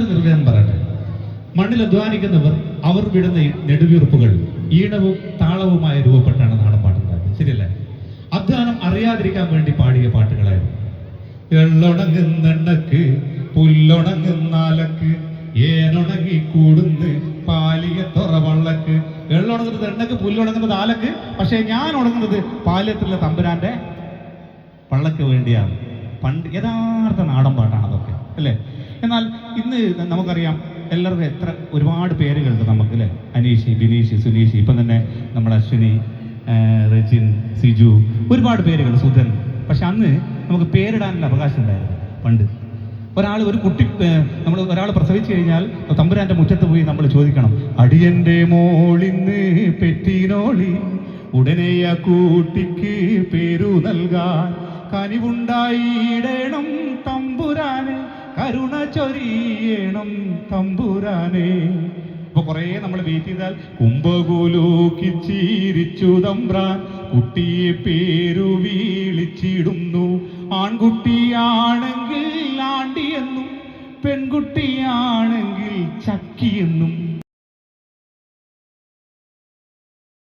ഞാനൊരു നിർവചനം പറയട്ടെ. മണ്ണിൽ അധ്വാനിക്കുന്നവർ അവർ വിടുന്ന നെടുവീർപ്പുകൾ ഈണവും താളവുമായി രൂപപ്പെട്ടാണ് നാടൻ പാട്ടുണ്ടായത് ശരിയല്ലേ? അധ്വാനം അറിയാതിരിക്കാൻ വേണ്ടി പാടിയ പാട്ടുകളായിരുന്നു. എള്ളുണങ്ങുന്നെണ്ണക്ക് പുല്ലുണങ്ങുന്നാലക്ക് ഏനുണങ്ങി കൂടുന്ന് പാലിയ തുറ വള്ളക്ക്. എള്ളുണങ്ങുന്നത് എണ്ണക്ക് പുല്ലുണങ്ങുന്നത് ആലക്ക്. പക്ഷേ ഞാൻ ഉണങ്ങുന്നത് പാലത്തിലെ തമ്പുരാന്റെ പള്ളക്ക് വേണ്ടിയാണ്. പണ്ട് യഥാർത്ഥ നാടൻ പാട്ടാണ് അതൊക്കെ. അല്ലേ? എന്നാൽ ഇന്ന് നമുക്കറിയാം എല്ലാവർക്കും എത്ര ഒരുപാട് പേരുകളുണ്ട് നമുക്ക് അല്ലേ അനീഷി ബിനീഷി സുനീഷി ഇപ്പം തന്നെ നമ്മൾ അശ്വിനി റജിൻ സിജു ഒരുപാട് പേരുകൾ സുധൻ. പക്ഷെ അന്ന് നമുക്ക് പേരിടാനുള്ള അവകാശം ഉണ്ടായിരുന്നു പണ്ട്. ഒരാൾ ഒരു കുട്ടി നമ്മൾ ഒരാൾ പ്രസവിച്ചു കഴിഞ്ഞാൽ തമ്പുരാന്റെ മുറ്റത്ത് പോയി നമ്മൾ ചോദിക്കണം അടിയന്റെ മോളിന്ന് പെറ്റിനോളി ഉടനെ ആ കൂട്ടിക്ക് പേരു നൽകാൻ കനിവുണ്ടായിടണം തമ്പുരാനെ. കരുണ ചൊരിയണം തമ്പുരാനെ. ഇപ്പൊ കുറേ നമ്മൾ വെയിറ്റ് ചെയ്താൽ കുംഭകുലൂക്കി ചീരിച്ചു തമ്പ്രാൻ കുട്ടിയെ പേരു വീളിച്ചിടുന്നു. ആൺകുട്ടിയാണെങ്കിൽ ആണ്ടിയെന്നും പെൺകുട്ടിയാണെങ്കിൽ ചക്കിയെന്നും.